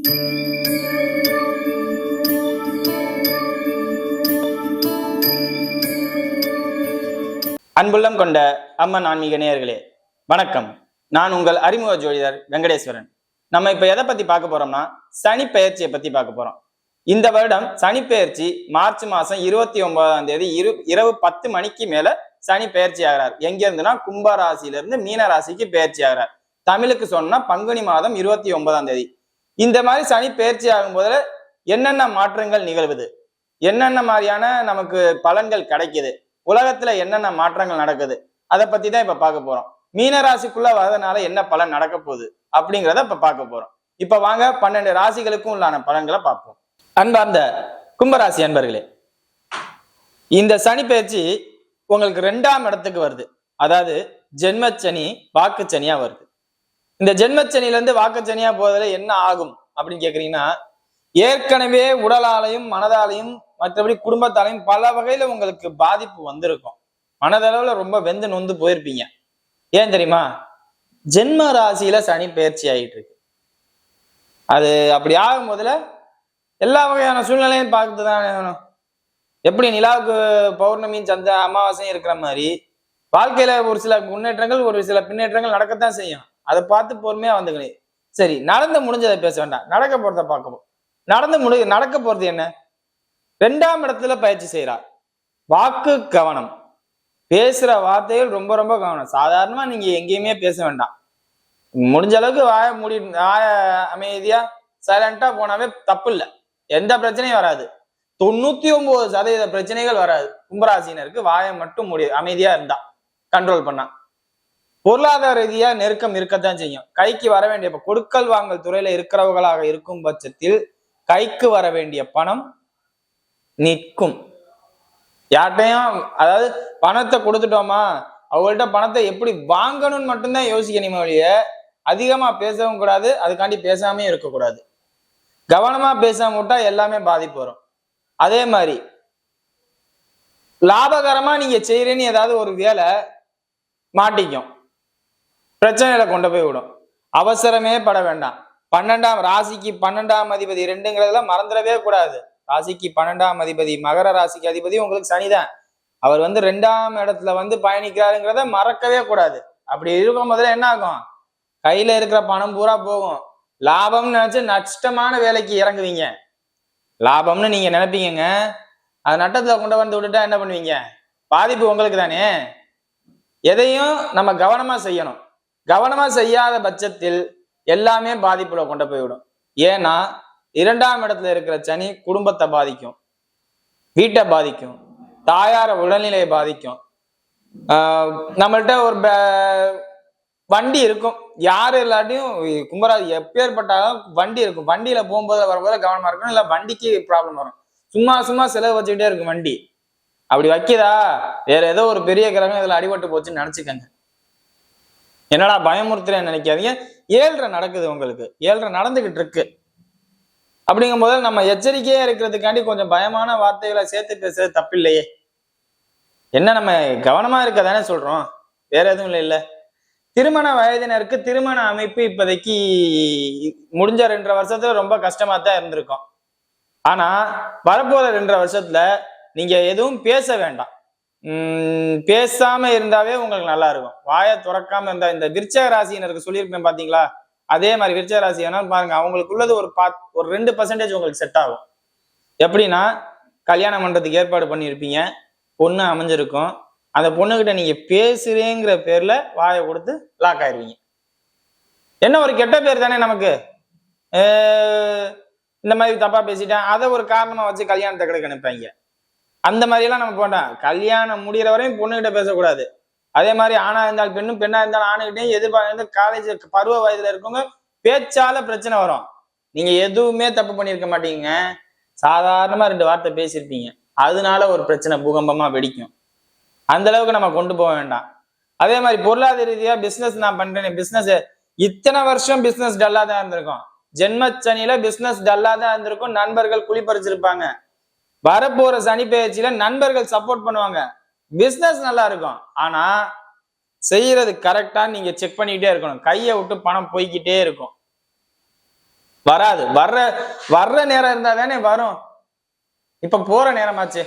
அன்புள்ளம் கொண்ட அம்மன் ஆன்மீக நேயர்களே வணக்கம். நான் உங்கள் அறிமுக ஜோதிடர் வெங்கடேஸ்வரன். நம்ம இப்ப எதை பத்தி பார்க்க போறோம்னா சனி பெயர்ச்சியை பத்தி பார்க்க போறோம். இந்த வருடம் சனி பெயர்ச்சி மார்ச் மாசம் இருபத்தி ஒன்பதாம் தேதி இரு இரவு பத்து மணிக்கு மேல சனி பெயர்ச்சி ஆகிறார். எங்க இருந்துன்னா கும்ப ராசியில இருந்து மீன ராசிக்கு பெயர்ச்சி ஆகிறார். தமிழுக்கு சொன்னா பங்குனி மாதம் இருபத்தி ஒன்பதாம் தேதி. இந்த மாதிரி சனி பயிற்சி ஆகும் போதுல என்னென்ன மாற்றங்கள் நிகழ்வுது? என்னென்ன மாதிரியான நமக்கு பலன்கள் கிடைக்குது? உலகத்துல என்னென்ன மாற்றங்கள் நடக்குது? அதை பத்தி தான் இப்ப பார்க்க போறோம். மீனராசிக்குள்ள வரதுனால என்ன பலன் நடக்க போகுது? அப்படிங்கிறத இப்ப பார்க்க போறோம். இப்ப வாங்க பன்னெண்டு ராசிகளுக்கும் உள்ளான பலன்களை பார்ப்போம். அன்பார்ந்த கும்பராசி அன்பர்களே இந்த சனி பயிற்சி உங்களுக்கு ரெண்டாம் இடத்துக்கு வருது. அதாவது ஜென்மச்சனி வாக்குச்சனியா வருது. இந்த ஜென்மச்சனிலேருந்து வாக்குச்சனியா போவதில் என்ன ஆகும் அப்படின்னு கேட்குறீங்கன்னா ஏற்கனவே உடலாலையும் மனதாலையும் மற்றபடி குடும்பத்தாலையும் பல வகையில உங்களுக்கு பாதிப்பு வந்திருக்கும். மனதளவுல ரொம்ப வெந்து நொந்து போயிருப்பீங்க. ஏன் தெரியுமா? ஜென்ம ராசியில சனி பயிற்சி ஆகிட்டு இருக்கு. அது அப்படி ஆகும் போதுல எல்லா வகையான சூழ்நிலையும் பார்த்து தான் வேணும் எப்படி நிலாவுக்கு பௌர்ணமி சந்த அமாவாசையும் இருக்கிற மாதிரி வாழ்க்கையில ஒரு சில முன்னேற்றங்கள் ஒரு சில பின்னேற்றங்கள் நடக்கத்தான் செய்யும். அதை பார்த்து பொறுமையா வந்துக்கணும் சரி நடந்து முடிஞ்சதை பேச வேண்டாம். நடக்க போறத பார்க்கணும். நடந்து முடி நடக்க போறது என்ன? ரெண்டாம் இடத்துல பயிற்சி செய்யறார் வாக்கு கவனம். பேசுற வார்த்தைகள் ரொம்ப ரொம்ப கவனம். சாதாரணமா நீங்க எங்கேயுமே பேச வேண்டாம். முடிஞ்ச அளவுக்கு வாய மூடி வாய அமைதியா சைலண்டா போனாவே தப்பு இல்லை எந்த பிரச்சனையும் வராது. தொண்ணூத்தி ஒன்பது சதவீத பிரச்சனைகள் வராது. கும்பராசினருக்கு வாயை மட்டும் முடி அமைதியா இருந்தா கண்ட்ரோல் பண்ணா. பொருளாதார ரீதியா நெருக்கம் இருக்கத்தான் செய்யும். கைக்கு வர வேண்டிய இப்ப கொடுக்கல் வாங்கல் துறையில இருக்கிறவர்களாக இருக்கும் பட்சத்தில் கைக்கு வர வேண்டிய பணம் நிற்கும். யார்கிட்டையும் அதாவது பணத்தை கொடுத்துட்டோமா அவங்கள்ட்ட பணத்தை எப்படி வாங்கணும்னு மட்டும்தான் யோசிக்கணுமே ஒழிய அதிகமா பேசவும் கூடாது அதுக்காண்டி பேசாமே இருக்கக்கூடாது. கவனமா பேசாம விட்டா எல்லாமே பாதிப்பு வரும். அதே மாதிரி லாபகரமா நீங்க செய்யறேன்னு ஏதாவது ஒரு வேலை மாட்டிக்கும். பிரச்சனைகளை கொண்டு போய் விடும். அவசரமே பட வேண்டாம். பன்னெண்டாம் ராசிக்கு பன்னெண்டாம் அதிபதி ரெண்டுங்கிறதுல மறந்துடவே கூடாது. ராசிக்கு பன்னெண்டாம் அதிபதி மகர ராசிக்கு அதிபதி உங்களுக்கு சனிதான். அவர் வந்து ரெண்டாம் இடத்துல வந்து பயணிக்கிறாருங்கிறத மறக்கவே கூடாது. அப்படி இருக்கும் போதுல என்ன ஆகும்? கையில இருக்கிற பணம் பூரா போகும். லாபம்னு நினைச்சு நஷ்டமான வேலைக்கு இறங்குவீங்க. லாபம்னு நீங்க நினைப்பீங்கங்க. அது நட்டத்துல கொண்டு வந்து விட்டுட்டா என்ன பண்ணுவீங்க? பாதிப்பு உங்களுக்கு தானே எதையும் நம்ம கவனமா செய்யணும். கவனமா செய்யாத பட்சத்தில் எல்லாமே பாதிப்புல கொண்டு போய்விடும். ஏன்னா இரண்டாம் இடத்துல இருக்கிற சனி குடும்பத்தை பாதிக்கும். வீட்டை பாதிக்கும். தாயார உடல்நிலையை பாதிக்கும். நம்மள்கிட்ட நம்மள்ட்ட ஒரு வண்டி இருக்கும். யார் இல்லாட்டியும் கும்பராஜ் எப்பேற்பட்டாலும் வண்டி இருக்கும். வண்டியில போகும்போது வரும்போது கவனமா இருக்கணும். இல்லை வண்டிக்கு ப்ராப்ளம் வரும். சும்மா சும்மா செலவு வச்சுக்கிட்டே இருக்கும் வண்டி. அப்படி வைக்குதா? வேற ஏதோ ஒரு பெரிய கிரகம் இதுல அடிபட்டு போச்சுன்னு நினைச்சுக்கங்க. என்னடா பயமுறுத்துறேன்னு நினைக்காதீங்க. ஏழ்ரை நடக்குது உங்களுக்கு. ஏழ்ரை நடந்துகிட்டு இருக்கு அப்படிங்கும் போது நம்ம எச்சரிக்கையா இருக்கிறதுக்காண்டி கொஞ்சம் பயமான வார்த்தைகளை சேர்த்து பேசுறது தப்பில்லையே. என்ன நம்ம கவனமா இருக்க தானே சொல்றோம். வேற எதுவும் இல்லை இல்லை. திருமண வயதினருக்கு திருமண அமைப்பு இப்போதைக்கு முடிஞ்ச ரெண்டரை வருஷத்துல ரொம்ப கஷ்டமா தான் இருந்திருக்கும். ஆனா வரப்போற ரெண்டரை வருஷத்துல நீங்க எதுவும் பேச வேண்டாம். பேசாம இருந்தாவே உங்களுக்கு நல்லா இருக்கும். வாயை துறக்காம இருந்தா இந்த விருச்சக ராசியினருக்கு சொல்லியிருப்பேன் பாத்தீங்களா? அதே மாதிரி விருச்சக ராசி வேணாலும் பாருங்க அவங்களுக்குள்ளது ஒரு பா ஒரு ரெண்டு பர்சன்டேஜ் உங்களுக்கு செட் ஆகும். எப்படின்னா கல்யாணம் பண்றதுக்கு ஏற்பாடு பண்ணியிருப்பீங்க பொண்ணு அமைஞ்சிருக்கும். அந்த பொண்ணுகிட்ட நீங்க பேசுறேங்கிற பேர்ல வாயை கொடுத்து லாக் ஆயிருவீங்க. என்ன ஒரு கெட்ட பேர் தானே நமக்கு? இந்த மாதிரி தப்பா பேசிட்டேன் அதை ஒரு காரணமா வச்சு கல்யாணத்தை கிடைக்க நினைப்பாங்க. அந்த மாதிரியெல்லாம் நம்ம போட்டோம் கல்யாணம் முடிகிற வரையும் பொண்ணுகிட்ட பேசக்கூடாது. அதே மாதிரி ஆணா இருந்தால் பெண்ணும் பெண்ணா இருந்தாலும் ஆணுகிட்டையும் எதிர்பார்த்து காலேஜ் பருவ வயதுல இருக்கவங்க பேச்சால பிரச்சனை வரும். நீங்க எதுவுமே தப்பு பண்ணியிருக்க மாட்டீங்க. சாதாரணமா ரெண்டு வார்த்தை பேசியிருப்பீங்க. அதனால ஒரு பிரச்சனை பூகம்பமா வெடிக்கும். அந்த அளவுக்கு நம்ம கொண்டு போக வேண்டாம். அதே மாதிரி பொருளாதார ரீதியா பிசினஸ் நான் பண்றேன் பிசினஸ் இத்தனை வருஷம் பிசினஸ் டல்லா தான் இருந்திருக்கும். ஜென்மச்சனியில பிசினஸ் டல்லா தான் இருந்திருக்கும். நண்பர்கள் குளிப்பறிச்சிருப்பாங்க வரப்போற சனி பயிற்சியில நண்பர்கள் சப்போர்ட் பண்ணுவாங்க. பிசினஸ் நல்லா இருக்கும். ஆனா செய்யறது கரெக்டா நீங்க செக் பண்ணிக்கிட்டே இருக்கணும். கையை விட்டு பணம் போய்கிட்டே இருக்கும். வராது. வர்ற வர்ற நேரம் இருந்தா தானே வரும். இப்ப போற நேரமாச்சு.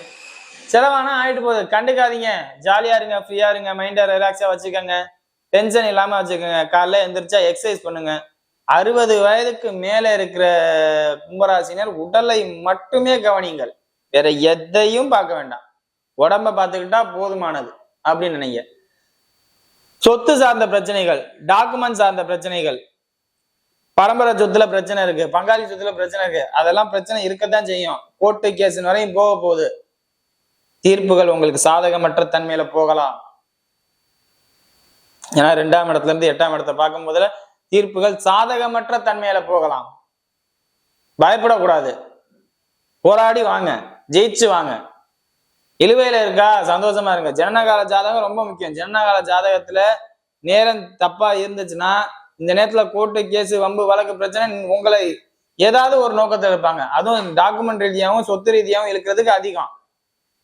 செலவானா ஆயிட்டு போகுது. கண்டுக்காதீங்க. ஜாலியா இருங்க ஃப்ரீயா இருங்க மைண்டை ரிலாக்ஸா வச்சுக்கோங்க. டென்ஷன் இல்லாம வச்சுக்கோங்க. காலைல எந்திரிச்சா எக்ஸசைஸ் பண்ணுங்க. அறுபது வயதுக்கு மேல இருக்கிற கும்பராசினர் உடலை மட்டுமே கவனிங்கள் வேற எதையும் பார்க்க வேண்டாம். உடம்ப பார்த்துக்கிட்டா போதுமானது அப்படின்னு நினைங்க. சொத்து சார்ந்த பிரச்சனைகள் டாக்குமெண்ட் சார்ந்த பிரச்சனைகள் பரம்பரை சொத்துல பிரச்சனை இருக்கு பங்காளி சொத்துல பிரச்சனை இருக்கு அதெல்லாம் பிரச்சனை இருக்கத்தான் செய்யும். கோர்ட்டு கேஸ் வரையும் போக போகுது. தீர்ப்புகள் உங்களுக்கு சாதகமற்ற தன்மையில போகலாம். ஏன்னா ரெண்டாம் இடத்துல இருந்து எட்டாம் இடத்தை பார்க்கும் போதுல தீர்ப்புகள் சாதகமற்ற தன்மையில போகலாம். பயப்படக்கூடாது. போராடி வாங்க. ஜெயிச்சு வாங்க இழுவையில இருக்கா? சந்தோஷமா இருங்க. ஜனனகால ஜாதகம் ரொம்ப முக்கியம். ஜனனகால ஜாதகத்துல நேரம் தப்பா இருந்துச்சுன்னா இந்த நேரத்துல கோர்ட்டு கேஸ் வம்பு வழக்கு பிரச்சனை உங்களை ஏதாவது ஒரு நோக்கத்தை இருப்பாங்க. அதுவும் டாக்குமெண்ட் ரீதியாகவும் சொத்து ரீதியாகவும் இருக்கிறதுக்கு அதிகம்.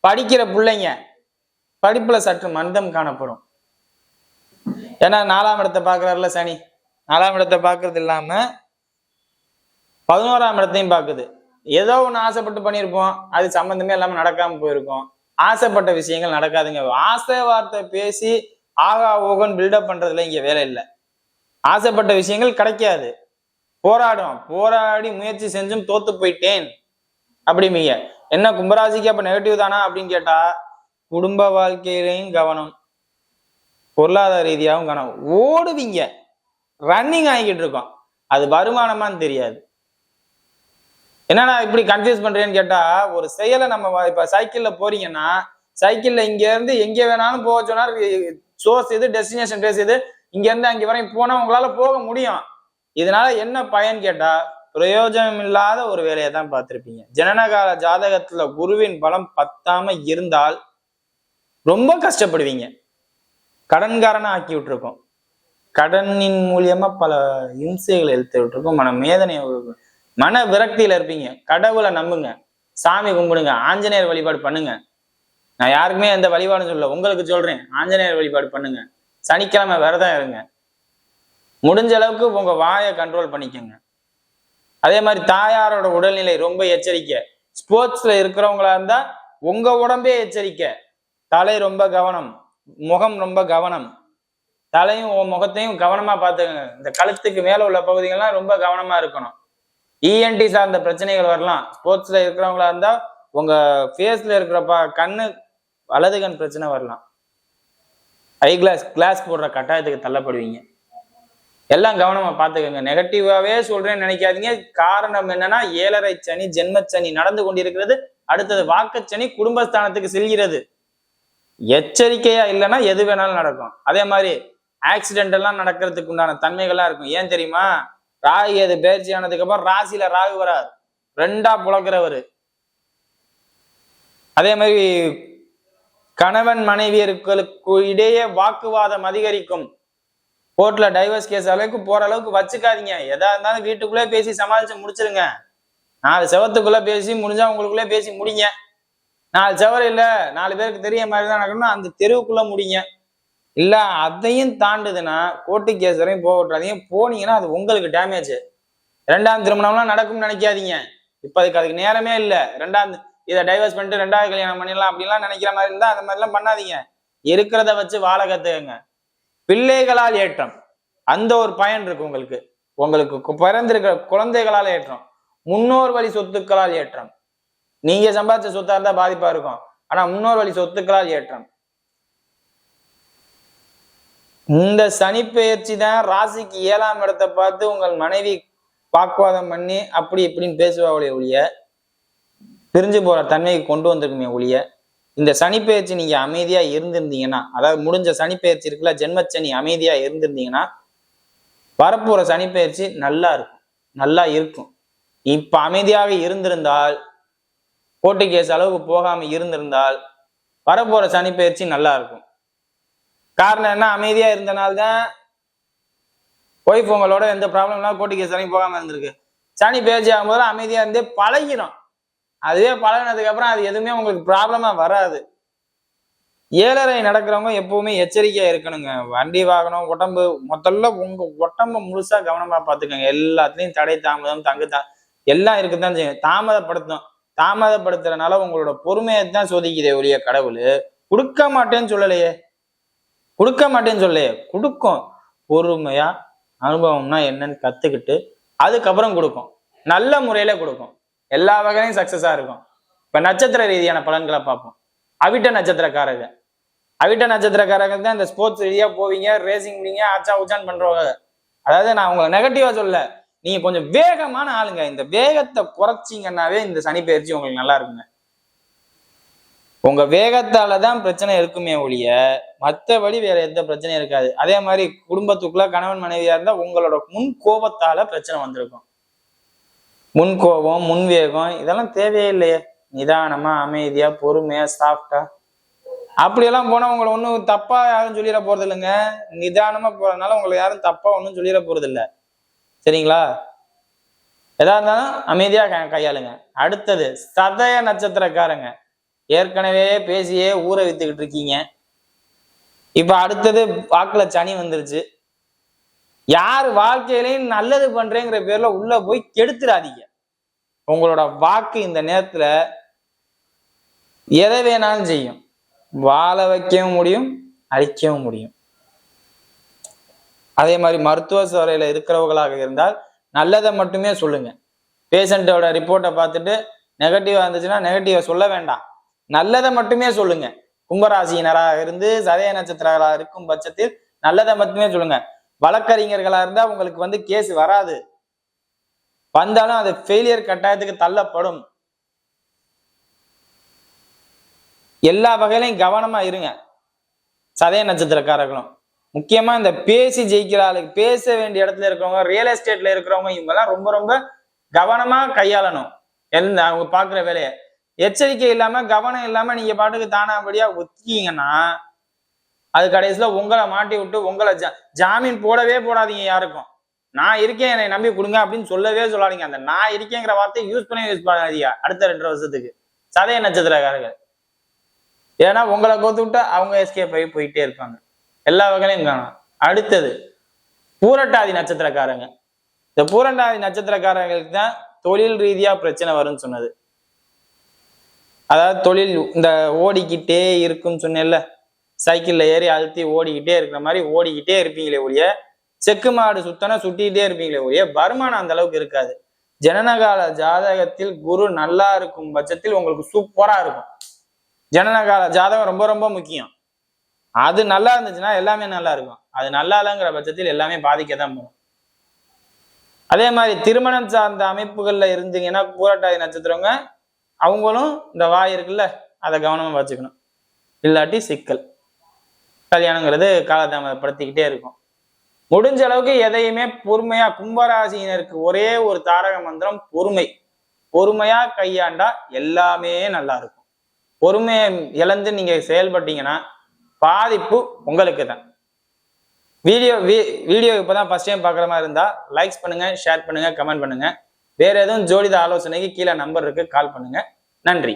படிக்கிற பிள்ளைங்க படிப்புல சற்று மந்தம் காணப்படும். ஏன்னா நாலாம் இடத்தை பாக்குறாருல சனி. நாலாம் இடத்தை பாக்குறது இல்லாம பதினோராம் இடத்தையும் பார்க்குது. ஏதோ ஒன்று ஆசைப்பட்டு பண்ணியிருப்போம். அது சம்மந்தமே இல்லாமல் நடக்காமல் போயிருக்கும். ஆசைப்பட்ட விஷயங்கள் நடக்காதுங்க. ஆசை வார்த்தை பேசி ஆகா ஓகன் பில்டப் பண்ணுறதுல இங்கே வேலை இல்லை. ஆசைப்பட்ட விஷயங்கள் கிடைக்காது. போராடும். போராடி முயற்சி செஞ்சும் தோத்து போயிட்டேன். அப்படிம்பீங்க. என்ன கும்பராசிக்கு அப்போ நெகட்டிவ் தானா அப்படின்னு கேட்டா குடும்ப வாழ்க்கையிலையும் கவனம். பொருளாதார ரீதியாகவும் கவனம். ஓடுவீங்க. ரன்னிங் ஆகிக்கிட்டு இருக்கோம். அது வருமானமான்னு தெரியாது. என்னடா இப்படி கன்ஃபியூஸ் பண்றேன்னு கேட்டா ஒரு செயலை நம்ம இப்ப சைக்கிள்ல போறீங்கன்னா சைக்கிள்ல இங்க இருந்து எங்க வேணாலும் போக சொன்னா சோர்ஸ் இது டெஸ்டினேஷன் பிளேஸ் இது இங்க இருந்து அங்க வரையும் போனா உங்களால போக முடியும். இதனால என்ன பயன் கேட்டா பிரயோஜனம் இல்லாத ஒரு வேலையை தான் பார்த்திருப்பீங்க. ஜனனகால ஜாதகத்துல குருவின் பலம் பத்தாம இருந்தால் ரொம்ப கஷ்டப்படுவீங்க. கடன்காரனை ஆக்கி விட்டுருக்கோம். கடனின் மூலியமா பல இம்சைகளை எழுத்து விட்டுருக்கோம். மன வேதனை மன விரக்தியில இருப்பீங்க. கடவுளை நம்புங்க. சாமி கும்பிடுங்க. ஆஞ்சநேயர் வழிபாடு பண்ணுங்க. நான் யாருக்குமே எந்த வழிபாடும் சொல்லல. உங்களுக்கு சொல்றேன். ஆஞ்சநேயர் வழிபாடு பண்ணுங்க. சனிக்கிழமை விரதம் இருங்க. முடிஞ்ச அளவுக்கு உங்க வாயை கண்ட்ரோல் பண்ணிக்கோங்க. அதே மாதிரி தாயாரோட உடல்நிலை ரொம்ப எச்சரிக்கை. ஸ்போர்ட்ஸ்ல இருக்கிறவங்களா இருந்தா உங்க உடம்பே எச்சரிக்கை. தலை ரொம்ப கவனம். முகம் ரொம்ப கவனம். தலையும் முகத்தையும் கவனமா பார்த்துக்கங்க. இந்த கழுத்துக்கு மேல உள்ள பகுதிகள்லாம் ரொம்ப கவனமா இருக்கணும். இஎன்டி சார்ந்த பிரச்சனைகள் வரலாம். ஸ்போர்ட்ஸ்ல இருக்கிறவங்களா இருந்தா உங்க ஃபேஸ்ல இருக்கிறப்ப கண்ணு வலது கண் பிரச்சனை வரலாம். ஐ கிளாஸ் கிளாஸ் போடுற கட்டாயத்துக்கு தள்ளப்படுவீங்க. எல்லாம் கவனமா பாத்துக்கோங்க நெகட்டிவாவே சொல்றேன்னு நினைக்காதீங்க. காரணம் என்னன்னா ஏழரை சனி ஜென்மச்சனி நடந்து கொண்டிருக்கிறது. அடுத்தது வாக்குச்சனி குடும்பஸ்தானத்துக்கு செல்கிறது. எச்சரிக்கையா இல்லைன்னா எது வேணாலும் நடக்கும். அதே மாதிரி ஆக்சிடென்ட் எல்லாம் நடக்கிறதுக்கு உண்டான தன்மைகள்லாம் இருக்கும். ஏன் தெரியுமா? ராகு அது பயிற்சி ஆனதுக்கு அப்புறம் ராசியில ராகு வராது. ரெண்டா புழக்கிறவர் அதே மாதிரி கணவன் மனைவியர்களுக்கு இடையே வாக்குவாதம் அதிகரிக்கும். கோர்ட்ல டைவர்ஸ் கேஸ் அளவுக்கு போற அளவுக்கு வச்சுக்காதீங்க. எதா இருந்தாலும் வீட்டுக்குள்ளே பேசி சமாளிச்சு முடிச்சிருங்க. நாலு செவத்துக்குள்ள பேசி முடிஞ்சா உங்களுக்குள்ளே பேசி முடிங்க. நாலு செவர் இல்லை நாலு பேருக்கு தெரிய மாதிரி தான் நடக்கணும் அந்த தெருவுக்குள்ள முடிங்க. இல்லை அதையும் தாண்டுதுன்னா கோர்ட்டு கேஸ் வரையும் போக போனீங்கன்னா அது உங்களுக்கு டேமேஜ் ரெண்டாம் திருமணம்லாம் நடக்கும்னு நினைக்காதீங்க. இப்போ அதுக்கு அதுக்கு நேரமே இல்லை. ரெண்டாம் இதை டைவர்ஸ் பண்ணிட்டு ரெண்டாவது கல்யாணம் பண்ணிடலாம் அப்படிலாம் நினைக்கிற மாதிரி இருந்தால் அந்த மாதிரிலாம் பண்ணாதீங்க. இருக்கிறத வச்சு வாழ கத்துக்கங்க. பிள்ளைகளால் ஏற்றம். அந்த ஒரு பயன் இருக்கு உங்களுக்கு. உங்களுக்கு பிறந்திருக்கிற குழந்தைகளால் ஏற்றம். முன்னோர் வழி சொத்துக்களால் ஏற்றம். நீங்க சம்பாதிச்ச சொத்தா இருந்தா பாதிப்பா இருக்கும். ஆனா முன்னோர் வழி சொத்துக்களால் ஏற்றம். இந்த சனி பெயர்ச்சி தான் ராசிக்கு ஏழாம் இடத்தை பார்த்து உங்கள் மனைவி வாக்குவாதம் பண்ணி அப்படி இப்படின்னு பேசுவாங்களே ஒழிய பிரிஞ்சு போற தன்மைக்கு கொண்டு வந்திருக்குமே ஒழிய இந்த சனி பெயர்ச்சி நீங்க அமைதியா இருந்திருந்தீங்கன்னா அதாவது முடிஞ்ச சனி பெயர்ச்சி இருக்குல்ல ஜென்மச்சனி அமைதியா இருந்திருந்தீங்கன்னா வரப்போற சனி பெயர்ச்சி நல்லா இருக்கும். நல்லா இருக்கும். இப்ப அமைதியாக இருந்திருந்தால் கோர்ட்டு கேஸ் அளவுக்கு போகாம இருந்திருந்தால் வரப்போற சனி பெயர்ச்சி நல்லா இருக்கும். காரணம் என்ன? அமைதியா இருந்தனால்தான் ஒய்ஃப் உங்களோட எந்த ப்ராப்ளம் இல்லாம சனி கேஸ் வரைக்கும் போகாம இருந்திருக்கு. சனி பெயர்ச்சி ஆகும்போது அமைதியா இருந்தே பழகிடும் அதுவே பழகினதுக்கு அப்புறம் அது எதுவுமே உங்களுக்கு ப்ராப்ளமா வராது. ஏழரை நடக்கிறவங்க எப்பவுமே எச்சரிக்கையா இருக்கணுங்க. வண்டி வாகனம் உடம்பு முதல்ல உங்க உடம்ப முழுசா கவனமா பாத்துக்கோங்க எல்லாத்துலயும் தடை தாமதம் தங்கு தா எல்லாம் இருக்குதான் செய்யும். தாமதப்படுத்தும் தாமதப்படுத்துறதுனால உங்களோட பொறுமையை தான் சோதிக்குதே ஒழிய கடவுள். கொடுக்க மாட்டேன்னு சொல்லலையே. கொடுக்க மாட்டேன்னு சொல்லலையே கொடுக்கும். பொறுமையா அனுபவம்னா என்னன்னு கத்துக்கிட்டு அதுக்கப்புறம் கொடுக்கும். நல்ல முறையில கொடுக்கும். எல்லா வகையிலையும் சக்சஸா இருக்கும். இப்ப நட்சத்திர ரீதியான பலன்களை பார்ப்போம். அவிட்ட நட்சத்திரக்காரங்க. அவிட்ட நட்சத்திரக்காரங்க தான் இந்த ஸ்போர்ட்ஸ் ரீதியா போவீங்க ரேசிங் பண்ணீங்க ஆச்சா உச்சான் பண்றவங்க. அதாவது நான் உங்களை நெகட்டிவா சொல்ல நீங்க கொஞ்சம் வேகமான ஆளுங்க. இந்த வேகத்தை குறைச்சிங்கன்னாவே இந்த சனி பயிற்சி உங்களுக்கு நல்லா இருக்குங்க. உங்க வேகத்தால தான் பிரச்சனை இருக்குமே ஒழிய மற்றபடி வேற எந்த பிரச்சனையும் இருக்காது. அதே மாதிரி குடும்பத்துக்குள்ள கணவன் மனைவியா இருந்தா உங்களோட முன் கோபத்தால பிரச்சனை வந்திருக்கும். முன் கோபம் முன் வேகம் இதெல்லாம் தேவையே இல்லையே. நிதானமா அமைதியா பொறுமையா சாஃப்டா அப்படியெல்லாம் போனா உங்களை ஒன்றும் தப்பா யாரும் சொல்லிட போறது இல்லைங்க நிதானமா போறதுனால உங்களை யாரும் தப்பா ஒன்றும் சொல்லிட போறது இல்லை சரிங்களா? எதா இருந்தாலும் அமைதியா கையாளுங்க. அடுத்தது சதய நட்சத்திரக்காரங்க. ஏற்கனவே பேசியே ஊற வித்துக்கிட்டு இருக்கீங்க. இப்ப அடுத்தது வாக்குல சனி வந்துருச்சு. யார் வாழ்க்கையிலையும் நல்லது பண்றேங்கிற பேர்ல உள்ள போய் கெடுத்துடாதீங்க உங்களோட வாக்கு இந்த நேரத்துல எதை வேணாலும் செய்யும். வாழ வைக்கவும் முடியும் அழிக்கவும் முடியும். அதே மாதிரி மருத்துவ சோறையில இருக்கிறவங்களாக இருந்தால் நல்லதை மட்டுமே சொல்லுங்க. பேஷண்ட்டோட ரிப்போர்ட்டை பார்த்துட்டு நெகட்டிவா இருந்துச்சுன்னா நெகட்டிவா சொல்ல வேண்டாம். நல்லதை மட்டுமே சொல்லுங்க. கும்பராசியினராக இருந்து சதய நட்சத்திரங்களாக இருக்கும் பட்சத்தில் நல்லதை மட்டுமே சொல்லுங்க. வழக்கறிஞர்களா இருந்தா உங்களுக்கு வந்து கேஸ் வராது. வந்தாலும் அது ஃபெயிலியர் கட்டாயத்துக்கு தள்ளப்படும். எல்லா வகையிலையும் கவனமா இருங்க. சதய நட்சத்திரக்காரர்களும். முக்கியமா இந்த பேசி ஜெயிக்கிற ஆளுக்கு பேச வேண்டிய இடத்துல இருக்கிறவங்க ரியல் எஸ்டேட்ல இருக்கிறவங்க இவங்கெல்லாம் ரொம்ப ரொம்ப கவனமா கையாளணும். எந்த அவங்க பாக்குற வேலையை. எச்சரிக்கை இல்லாம கவனம் இல்லாம நீங்க பாட்டுக்கு தானாபடியா ஒத்திக்கிங்கன்னா அது கடைசியில உங்களை மாட்டி விட்டு உங்களை ஜா ஜாமீன் போடவே போடாதீங்க யாருக்கும். நான் இருக்கேன் என்னை நம்பி கொடுங்க அப்படின்னு சொல்லவே சொல்லாதீங்க. அந்த நான் இருக்கேங்கிற வார்த்தையை யூஸ் பண்ணி யூஸ் பண்ணாதீங்க அடுத்த ரெண்டு வருஷத்துக்கு. சதய நட்சத்திரக்காரர்கள். ஏன்னா உங்களை கோத்து விட்டா அவங்க எஸ்கேப் ஆகி போயிட்டே இருப்பாங்க. எல்லா வகையிலையும் காணும். அடுத்தது பூரட்டாதி நட்சத்திரக்காரங்க. இந்த பூரட்டாதி நட்சத்திரக்காரங்களுக்கு தான் தொழில் ரீதியா பிரச்சனை வரும்னு சொன்னது. அதாவது தொழில் இந்த ஓடிக்கிட்டே இருக்குன்னு சொன்னேன்ல. சைக்கிளில் ஏறி அழுத்தி ஓடிக்கிட்டே இருக்கிற மாதிரி ஓடிக்கிட்டே இருப்பீங்களே ஒழிய செக்கு மாடு சுத்தனா சுட்டிக்கிட்டே இருப்பீங்களே ஒழிய வருமானம் அந்த அளவுக்கு இருக்காது. ஜனனகால ஜாதகத்தில் குரு நல்லா இருக்கும் பட்சத்தில் உங்களுக்கு சூப்பரா இருக்கும். ஜனனகால ஜாதகம் ரொம்ப ரொம்ப முக்கியம். அது நல்லா இருந்துச்சுன்னா எல்லாமே நல்லா இருக்கும். அது நல்லா இல்லைங்கிற பட்சத்தில் எல்லாமே பாதிக்க தான் போகும். அதே மாதிரி திருமணம் சார்ந்த அமைப்புகள்ல இருந்தீங்கன்னா பூரட்டாதி நட்சத்திரங்க அவங்களும் இந்த வாய் இருக்குல்ல அதை கவனமாக வச்சுக்கணும். இல்லாட்டி சிக்கல். கல்யாணங்கிறது காலதாமதப்படுத்திக்கிட்டே இருக்கும். முடிஞ்ச அளவுக்கு எதையுமே பொறுமையா கும்பராசினருக்கு ஒரே ஒரு தாரக மந்திரம் பொறுமை. பொறுமையா கையாண்டா எல்லாமே நல்லா இருக்கும். பொறுமையை இழந்து நீங்க செயல்பட்டீங்கன்னா பாதிப்பு உங்களுக்கு தான். வீடியோ வீடியோ இப்போதான் ஃபர்ஸ்ட் டைம் பார்க்குற மாதிரி இருந்தால் லைக்ஸ் பண்ணுங்க ஷேர் பண்ணுங்க கமெண்ட் பண்ணுங்க. வேற எதுவும் ஜோதிட ஆலோசனைக்கு கீழே நம்பர் இருக்கு. கால் பண்ணுங்க. நன்றி.